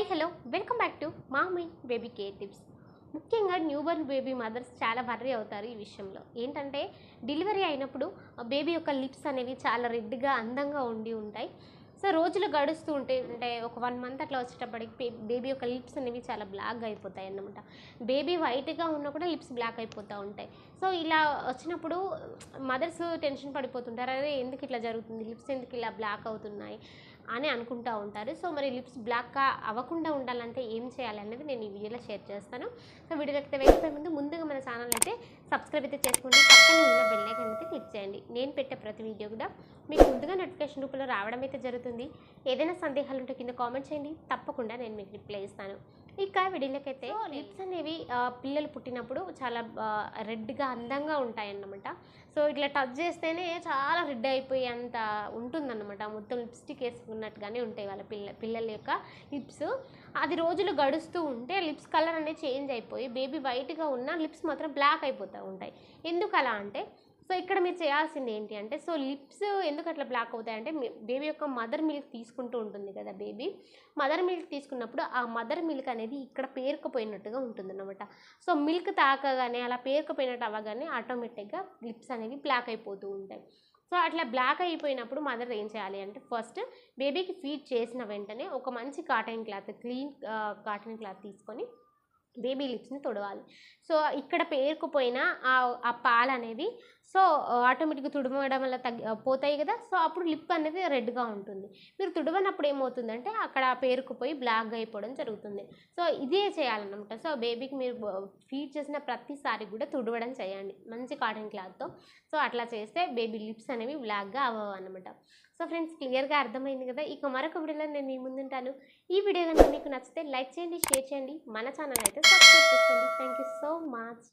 Hi hello welcome back to mommy baby care tips ముఖ్యంగా newborn baby mothers చాలా worry అవుతారు ఈ విషయంలో. ఏంటంటే డెలివరీ అయినప్పుడు బేబీ యొక్క లిప్స్ అనేవి చాలా రెడ్గా అందంగా ఉండి ఉంటాయి. సో రోజులు గడుస్తూ ఉంటే అంటే ఒక వన్ మంత్ అట్లా వచ్చేటప్పటికి బేబీ యొక్క లిప్స్ అనేవి చాలా బ్లాక్ అయిపోతాయి అన్నమాట. బేబీ వైట్గా ఉన్నా కూడా లిప్స్ బ్లాక్ అయిపోతూ ఉంటాయి. సో ఇలా వచ్చినప్పుడు మదర్స్ టెన్షన్ పడిపోతుంటారు. అదే ఎందుకు ఇట్లా జరుగుతుంది? లిప్స్ ఎందుకు ఇలా బ్లాక్ అవుతున్నాయి? అని అనుకుంటూ ఉంటారు. సో మరి లిప్స్ బ్లాక్ అవ్వకుండా ఉండాలంటే ఏం చేయాలి అనేది నేను ఈ వీడియోలో షేర్ చేస్తాను. సో వీడియోలోకి అయితే వెళ్ళిపోయే ముందు ముందుగా మన ఛానల్ సబ్స్క్రైబ్ అయితే చేసుకోండి. పక్కనే ఉన్న బెల్ ఐకాన్ అయితే క్లిక్ చేయండి. నేను పెట్టే ప్రతి వీడియో కూడా మీకు ముందుగా నోటిఫికేషన్ రూపంలో రావడం అయితే జరుగుతుంది. ఏదైనా సందేహాలు ఉంటే కింద కామెంట్ చేయండి. తప్పకుండా నేను మీకు రిప్లై ఇస్తాను. ఇక వీడియోలకైతే లిప్స్ అనేవి పిల్లలు పుట్టినప్పుడు చాలా రెడ్గా అందంగా ఉంటాయి అన్నమాట సో ఇట్లా టచ్ చేస్తేనే చాలా రెడ్ అయిపోయి అంత ఉంటుందన్నమాట. మొత్తం లిప్స్టిక్ వేసుకున్నట్టుగానే ఉంటాయి వాళ్ళ పిల్ల పిల్లల యొక్క లిప్స్. అది రోజులు గడుస్తూ ఉంటే లిప్స్ కలర్ అనేది చేంజ్ అయిపోయి బేబీ వైట్గా ఉన్న లిప్స్ మాత్రం బ్లాక్ అయిపోతూ ఉంటాయి. ఎందుకు అలా అంటే సో ఇక్కడ మీరు చేయాల్సింది ఏంటి అంటే సో లిప్స్ ఎందుకు అట్లా బ్లాక్ అవుతాయంటే బేబీ యొక్క మదర్ మిల్క్ తీసుకుంటూ ఉంటుంది కదా బేబీ. మదర్ మిల్క్ తీసుకున్నప్పుడు ఆ మదర్ మిల్క్ అనేది ఇక్కడ పేరుకుపోయినట్టుగా ఉంటుంది అనమాట సో మిల్క్ తాకగానే అలా పేరుకుపోయినట్టు అవ్వగానే ఆటోమేటిక్గా లిప్స్ అనేవి బ్లాక్ అయిపోతూ ఉంటాయి. సో అట్లా బ్లాక్ అయిపోయినప్పుడు మదర్ ఏం చేయాలి అంటే ఫస్ట్ బేబీకి ఫీడ్ చేసిన వెంటనే ఒక మంచి cotton cloth clean cotton cloth తీసుకొని బేబీ లిప్స్ని తుడవాలి. సో ఇక్కడ పేరుకుపోయిన ఆ ఆ పాలు అనేవి సో ఆటోమేటిక్గా తుడవడం వల్ల తగ్గి పోతాయి కదా. సో అప్పుడు లిప్ అనేది రెడ్గా ఉంటుంది. మీరు తుడవనప్పుడు ఏమవుతుందంటే అక్కడ పేరుకుపోయి బ్లాక్గా అయిపోవడం జరుగుతుంది. సో ఇదే చేయాలన్నమాట సో బేబీకి మీరు ఫీడ్ చేసిన ప్రతిసారి కూడా తుడవడం చేయండి. మంచి కాటన్ క్లాత్తో. సో అట్లా చేస్తే బేబీ లిప్స్ అనేవి బ్లాక్గా అవ్వవు అనమాట సో ఫ్రెండ్స్ క్లియర్గా అర్థమైంది కదా? ఇక మరొక వీడియోలో నేను మీ ముందుంటాను. ఈ వీడియో కనుక మీకు నచ్చితే లైక్ చేయండి షేర్ చేయండి. మన ఛానల్ అయితే సబ్స్క్రైబ్ చేసుకోండి. Thank so much